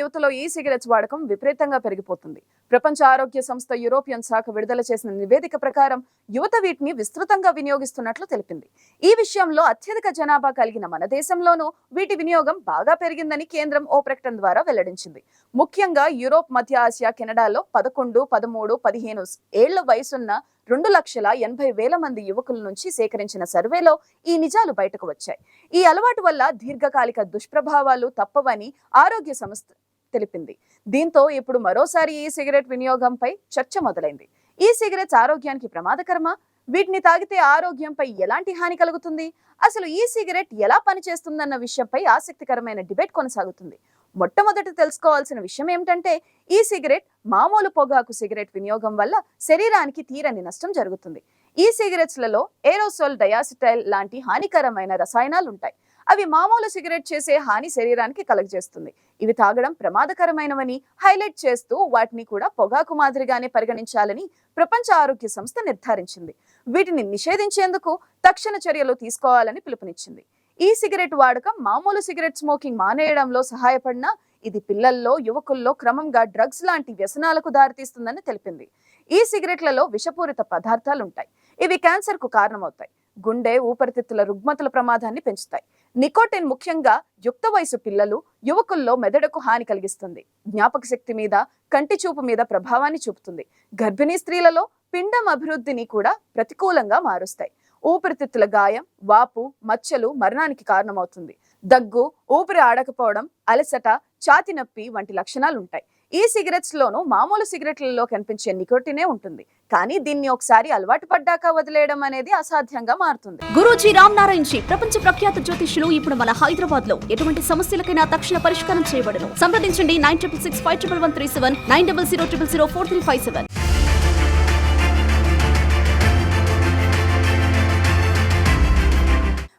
యువతలో ఈ సిగరెట్స్ వాడకం విపరీతంగా పెరిగిపోతుంది. ప్రపంచ ఆరోగ్య సంస్థ యూరోపియన్ శాఖ విడుదల చేసిన నివేదిక ప్రకారం యువత వీటిని విస్తృతంగా వినియోగిస్తున్నట్లు తెలిపింది. ఈ విషయంలో అత్యధిక జనాభా కలిగిన మన దేశంలోనూ వీటి వినియోగం బాగా పెరిగిందని కేంద్రం ఓ ప్రకటన ద్వారా వెల్లడించింది. ముఖ్యంగా యూరోప్ మధ్య ఆసియా కెనడాలో పదకొండు పదమూడు పదిహేను ఏళ్ళ వయసున్న రెండు లక్షల ఎనభై వేల మంది యువకుల నుంచి సేకరించిన సర్వేలో ఈ నిజాలు బయటకు వచ్చాయి. ఈ అలవాటు వల్ల దీర్ఘకాలిక దుష్ప్రభావాలు తప్పవని ఆరోగ్య సంస్థ తెలిపింది. దీంతో ఇప్పుడు మరోసారి ఈ సిగరెట్ వినియోగంపై చర్చ మొదలైంది. ఈ సిగరెట్స్ ఆరోగ్యానికి ప్రమాదకరమా? వీటిని తాగితే ఆరోగ్యంపై ఎలాంటి హాని కలుగుతుంది? అసలు ఈ సిగరెట్ ఎలా పనిచేస్తుందన్న విషయంపై ఆసక్తికరమైన డిబేట్ కొనసాగుతుంది. మొట్టమొదటి తెలుసుకోవాల్సిన విషయం ఏమిటంటే ఈ సిగరెట్ మామూలు పొగాకు సిగరెట్ వినియోగం వల్ల శరీరానికి తీరని నష్టం జరుగుతుంది. ఈ సిగరెట్స్లలో ఏరోసోల్ డయాసిటైల్ లాంటి హానికరమైన రసాయనాలు ఉంటాయి అవి మామూలు సిగరెట్ చేసే హాని శరీరానికి కలగజేస్తుంది. ఇవి తాగడం ప్రమాదకరమైనవని హైలైట్ చేస్తూ వాటిని కూడా పొగాకు మాదిరిగానే పరిగణించాలని ప్రపంచ ఆరోగ్య సంస్థ నిర్ధారించింది. వీటిని నిషేధించేందుకు తక్షణ చర్యలు తీసుకోవాలని పిలుపునిచ్చింది. ఈ సిగరెట్ వాడకం మామూలు సిగరెట్ స్మోకింగ్ మానేయడంలో సహాయపడినా ఇది పిల్లల్లో యువకుల్లో క్రమంగా డ్రగ్స్ లాంటి వ్యసనాలకు దారితీస్తుందని తెలిపింది. ఈ సిగరెట్లలో విషపూరిత పదార్థాలుంటాయి. ఇవి క్యాన్సర్కు కారణమవుతాయి. గుండె ఊపిరితిత్తుల రుగ్మతల ప్రమాదాన్ని పెంచుతాయి. నికోటిన్ ముఖ్యంగా యుక్త వయసు పిల్లలు యువకుల్లో మెదడుకు హాని కలిగిస్తుంది. జ్ఞాపక శక్తి మీద కంటి చూపు మీద ప్రభావాన్ని చూపుతుంది. గర్భిణీ స్త్రీలలో పిండం అభివృద్ధిని కూడా ప్రతికూలంగా మారుస్తాయి. ఊపిరితిత్తుల గాయం వాపు మచ్చలు మరణానికి కారణమవుతుంది. దగ్గు ఊపిరి ఆడకపోవడం అలసట ఛాతి నొప్పి వంటి లక్షణాలు ఉంటాయి ఈ సిగరెట్స్ లోను మామూలు సిగరెట్లలో కనిపించే నికోటినే ఉంటుంది. కానీ దీన్ని ఒకసారి అలవాటు పడ్డాక వదిలేయడం అనేది అసాధ్యంగా మారుతుంది. గురూజీ రామ్ నారాయణ్ జీ ప్రపంచ ప్రఖ్యాత జ్యోతిష్యులు ఇప్పుడు మన హైదరాబాద్లో ఎటువంటి సమస్యలకైనా తక్షణ పరిష్కారం చేయబడను. సంప్రదించండి nine triple six five triple one three seven nine double zero triple zero four three five seven.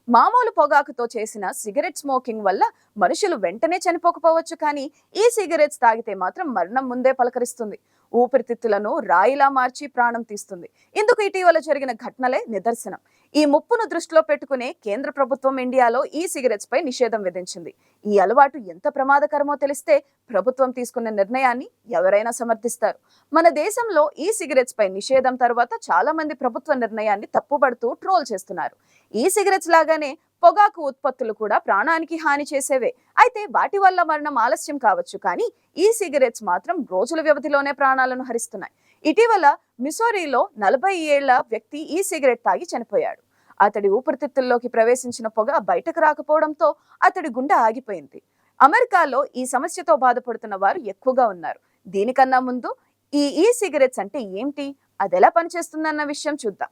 మామూలు పొగాకుతో చేసిన సిగరెట్ స్మోకింగ్ వల్ల మనుషులు వెంటనే చనిపోకపోవచ్చు కానీ ఈ సిగరెట్స్ తాగితే మాత్రం మరణం ముందే పలకరిస్తుంది. ఊపిరితిత్తులను రాయిలా మార్చి ప్రాణం తీస్తుంది. ఇందుకు ఇటీవల జరిగిన ఘటనలే నిదర్శనం. ఈ ముప్పును దృష్టిలో పెట్టుకునే కేంద్ర ప్రభుత్వం ఇండియాలో ఈ సిగరెట్స్ పై నిషేధం విధించింది. ఈ అలవాటు ఎంత ప్రమాదకరమో తెలిస్తే ప్రభుత్వం తీసుకున్న నిర్ణయాన్ని ఎవరైనా సమర్థిస్తారు. మన దేశంలో ఈ సిగరెట్స్ పై నిషేధం తర్వాత చాలా మంది ప్రభుత్వ నిర్ణయాన్ని తప్పుపడుతూ ట్రోల్ చేస్తున్నారు. ఈ సిగరెట్స్ లాగానే పొగాకు ఉత్పత్తులు కూడా ప్రాణానికి హాని చేసేవే. అయితే వాటి వల్ల మరణం ఆలస్యం కావచ్చు కానీ ఈ సిగరెట్స్ మాత్రం రోజుల వ్యవధిలోనే ప్రాణాలను హరిస్తున్నాయి. ఇటీవల మిసోరీలో నలభై ఏళ్ళ వ్యక్తి ఈ సిగరెట్ తాగి చనిపోయాడు. అతడి ఊపిరితిత్తుల్లోకి ప్రవేశించిన పొగ బయటకు రాకపోవడంతో అతడి గుండె ఆగిపోయింది. అమెరికాలో ఈ సమస్యతో బాధపడుతున్న వారు ఎక్కువగా ఉన్నారు. దీనికన్నా ముందు ఈ ఈ సిగరెట్స్ అంటే ఏంటి? అది ఎలా పనిచేస్తుందన్న విషయం చూద్దాం.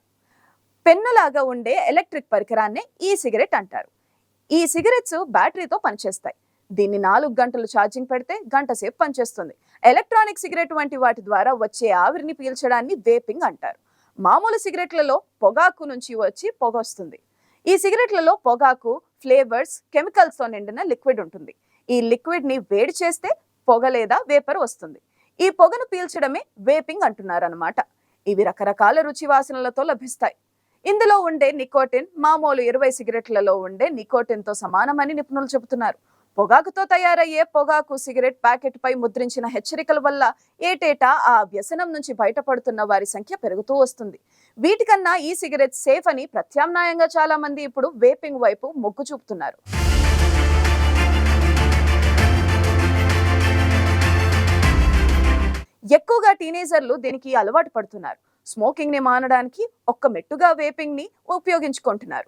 పెన్నులాగా ఉండే ఎలక్ట్రిక్ పరికరాన్నే ఈ సిగరెట్ అంటారు. ఈ సిగరెట్స్ బ్యాటరీతో పనిచేస్తాయి. దీన్ని నాలుగు గంటలు ఛార్జింగ్ పెడితే గంట సేపు పనిచేస్తుంది. ఎలక్ట్రానిక్ సిగరెట్ వంటి వాటి ద్వారా వచ్చే ఆవిరిని పీల్చడాన్ని వేపింగ్ అంటారు. మామూలు సిగరెట్లలో పొగాకు నుంచి వచ్చి పొగ వస్తుంది. ఈ సిగరెట్లలో పొగాకు ఫ్లేవర్స్ కెమికల్స్తో నిండిన లిక్విడ్ ఉంటుంది. ఈ లిక్విడ్ని వేడి చేస్తే పొగ లేదా వేపర్ వస్తుంది. ఈ పొగను పీల్చడమే వేపింగ్ అంటున్నారు అనమాట ఇవి రకరకాల రుచి వాసనలతో లభిస్తాయి. ఇందులో ఉండే నికోటిన్ మామూలు ఇరవై సిగరెట్లలో ఉండే నికోటిన్తో సమానమని నిపుణులు చెబుతున్నారు. పొగాకుతో తయారయ్యే పొగాకు సిగరెట్ ప్యాకెట్ పై ముద్రించిన హెచ్చరికల వల్ల ఏటేటా ఆ వ్యసనం నుంచి బయటపడుతున్న వారి సంఖ్య పెరుగుతూ వస్తుంది. వీటికన్నా ఈ సిగరెట్ సేఫ్ అని ప్రత్యామ్నాయంగా చాలా మంది ఇప్పుడు వేపింగ్ వైపు మొగ్గు చూపుతున్నారు. ఎక్కువగా టీనేజర్లు దీనికి అలవాటు పడుతున్నారు. స్మోకింగ్ని మానడానికి ఒక్క మెట్టుగా వేపింగ్ని ఉపయోగించుకుంటున్నారు.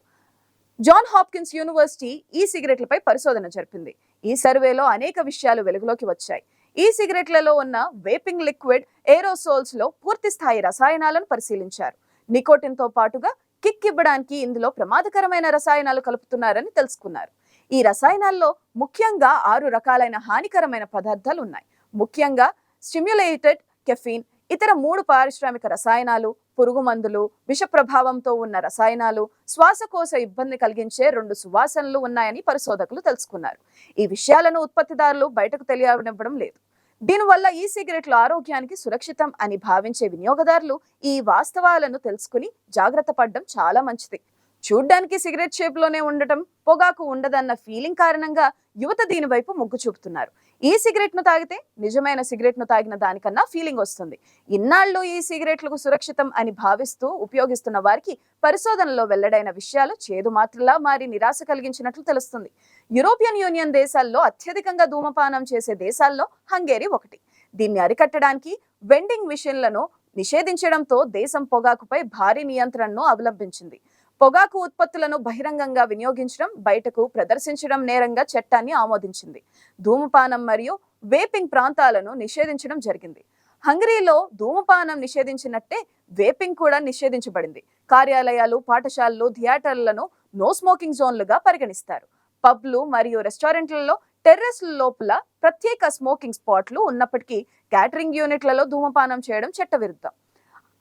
జాన్ హాప్కిన్స్ యూనివర్సిటీ ఈ సిగరెట్లపై పరిశోధన జరిపింది. ఈ సర్వేలో అనేక విషయాలు వెలుగులోకి వచ్చాయి. ఈ సిగరెట్లలో ఉన్న వేపింగ్ లిక్విడ్ ఏరోసోల్స్లో పూర్తి స్థాయి రసాయనాలను పరిశీలించారు. నికోటిన్తో పాటుగా కిక్ ఇవ్వడానికి ఇందులో ప్రమాదకరమైన రసాయనాలు కలుపుతున్నారని తెలుసుకున్నారు. ఈ రసాయనాల్లో ముఖ్యంగా ఆరు రకాలైన హానికరమైన పదార్థాలు ఉన్నాయి ముఖ్యంగా స్టిమ్యులేటెడ్ కెఫీన్ ఇతర మూడు పారిశ్రామిక రసాయనాలు పురుగు మందులు విష ప్రభావంతో ఉన్న రసాయనాలు శ్వాసకోశ ఇబ్బంది కలిగించే రెండు సువాసనలు ఉన్నాయని పరిశోధకులు తెలుసుకున్నారు. ఈ విషయాలను ఉత్పత్తిదారులు బయటకు తెలియనివ్వడం లేదు. దీనివల్ల ఈ సిగరెట్లు ఆరోగ్యానికి సురక్షితం అని భావించే వినియోగదారులు ఈ వాస్తవాలను తెలుసుకుని జాగ్రత్త పడడం చాలా మంచిది. చూడ్డానికి సిగరెట్ షేప్లోనే ఉండటం పొగాకు ఉండదన్న ఫీలింగ్ కారణంగా యువత దీని వైపు మొగ్గు చూపుతున్నారు. ఈ సిగరెట్ను తాగితే నిజమైన సిగరెట్ను తాగిన దానికన్నా ఫీలింగ్ వస్తుంది. ఇన్నాళ్ళు ఈ సిగరెట్లకు సురక్షితం అని భావిస్తూ ఉపయోగిస్తున్న వారికి పరిశోధనలో వెల్లడైన విషయాలు చేదు మాత్రలా మారి నిరాశ కలిగించినట్లు తెలుస్తుంది. యూరోపియన్ యూనియన్ దేశాల్లో అత్యధికంగా ధూమపానం చేసే దేశాల్లో హంగేరీ ఒకటి. దీన్ని అరికట్టడానికి వెండింగ్ మిషన్లను నిషేధించడంతో దేశం పొగాకుపై భారీ నియంత్రణను అవలంబించింది. పొగాకు ఉత్పత్తులను బహిరంగంగా వినియోగించడం బయటకు ప్రదర్శించడం నేరంగా చట్టాన్ని ఆమోదించింది. ధూమపానం మరియు వేపింగ్ ప్రాంతాలను నిషేధించడం జరిగింది. హంగరీలో ధూమపానం నిషేధించినట్టే వేపింగ్ కూడా నిషేధించబడింది. కార్యాలయాలు పాఠశాలలు థియేటర్లను నో స్మోకింగ్ జోన్లుగా పరిగణిస్తారు. పబ్లు మరియు రెస్టారెంట్లలో టెర్రస్ల లోపల ప్రత్యేక స్మోకింగ్ స్పాట్లు ఉన్నప్పటికీ క్యాటరింగ్ యూనిట్లలో ధూమపానం చేయడం చట్టవిరుద్ధం.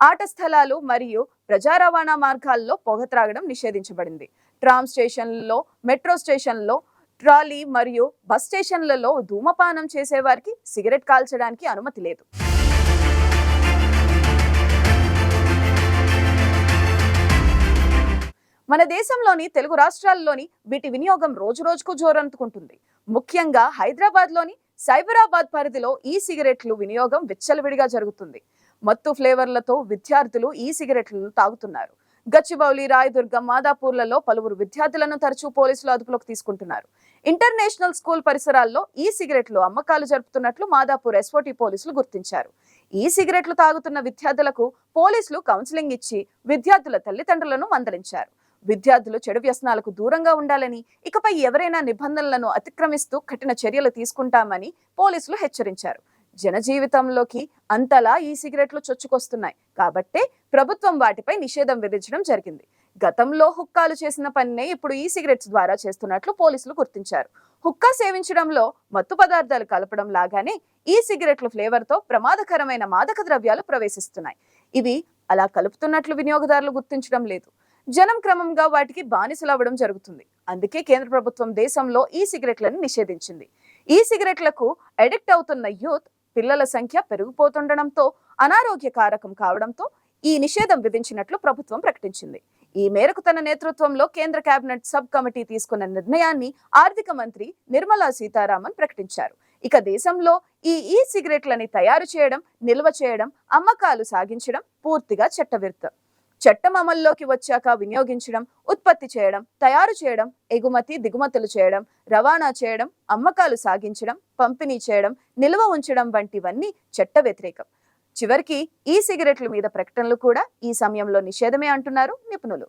ఆట స్థలాలు మరియు ప్రజా రవాణా మార్గాల్లో పొగ త్రాగడం నిషేధించబడింది. ట్రామ్ స్టేషన్లలో మెట్రో స్టేషన్లో ట్రాలీ మరియు బస్ స్టేషన్లలో ధూమపానం చేసేవారికి సిగరెట్ కాల్చడానికి అనుమతి లేదు. మన దేశంలోని తెలుగు రాష్ట్రాల్లోని వీటి వినియోగం రోజు రోజుకు జోరందుకుంటుంది. ముఖ్యంగా హైదరాబాద్లోని సైబరాబాద్ పరిధిలో ఈ సిగరెట్లు వినియోగం విచ్చలవిడిగా జరుగుతుంది. మత్తు ఫ్లేవర్లతో విద్యార్థులు ఈ సిగరెట్లను తాగుతున్నారు. గచ్చిబౌలి రాయదుర్గం మాదాపూర్లలో పలువురు విద్యార్థులను తరచూ పోలీసులు అదుపులోకి తీసుకుంటున్నారు. ఇంటర్నేషనల్ స్కూల్ పరిసరాల్లో ఈ సిగరెట్లు అమ్మకాలు జరుపుతున్నట్లు మాదాపూర్ ఎస్ఓటి పోలీసులు గుర్తించారు. ఈ సిగరెట్లు తాగుతున్న విద్యార్థులకు పోలీసులు కౌన్సిలింగ్ ఇచ్చి విద్యార్థుల తల్లిదండ్రులను మందలించారు. విద్యార్థులు చెడు వ్యసనాలకు దూరంగా ఉండాలని ఇకపై ఎవరైనా నిబంధనలను అతిక్రమిస్తూ కఠిన చర్యలు తీసుకుంటామని పోలీసులు హెచ్చరించారు. జనజీవితంలోకి అంతలా ఈ సిగరెట్లు చొచ్చుకొస్తున్నాయి. కాబట్టే ప్రభుత్వం వాటిపై నిషేధం విధించడం జరిగింది. గతంలో హుక్కాలు చేసిన పనినే ఇప్పుడు ఈ సిగరెట్స్ ద్వారా చేస్తున్నట్లు పోలీసులు గుర్తించారు. హుక్కా సేవించడంలో మత్తు పదార్థాలు కలపడం లాగానే ఈ సిగరెట్ల ఫ్లేవర్తో ప్రమాదకరమైన మాదక ద్రవ్యాలు ప్రవేశిస్తున్నాయి. ఇవి అలా కలుపుతున్నట్లు వినియోగదారులు గుర్తించడం లేదు. జనం క్రమంగా వాటికి బానిసలవ్వడం జరుగుతుంది. అందుకే కేంద్ర ప్రభుత్వం దేశంలో ఈ సిగరెట్లను నిషేధించింది. ఈ సిగరెట్లకు అడిక్ట్ అవుతున్న యూత్ పిల్లల సంఖ్య పెరిగిపోతుండడంతో అనారోగ్య కారకం కావడంతో ఈ నిషేధం విధించినట్లు ప్రభుత్వం ప్రకటించింది. ఈ మేరకు తన నేతృత్వంలో కేంద్ర కేబినెట్ సబ్ కమిటీ తీసుకున్న నిర్ణయాన్ని ఆర్థిక మంత్రి నిర్మలా సీతారామన్ ప్రకటించారు. ఇక దేశంలో ఈ ఈ సిగరెట్లని తయారు చేయడం నిల్వ చేయడం అమ్మకాలు సాగించడం పూర్తిగా చట్టవిరుద్ధం. చట్టం అమల్లోకి వచ్చాక వినియోగించడం ఉత్పత్తి చేయడం తయారు చేయడం ఎగుమతి దిగుమతులు చేయడం రవాణా చేయడం అమ్మకాలు సాగించడం పంపిణీ చేయడం నిల్వ ఉంచడం వంటివన్నీ చట్ట వ్యతిరేకం. చివరికి ఈ సిగరెట్ల మీద ప్రకటనలు కూడా ఈ సమయంలో నిషేధమే అంటున్నారు నిపుణులు.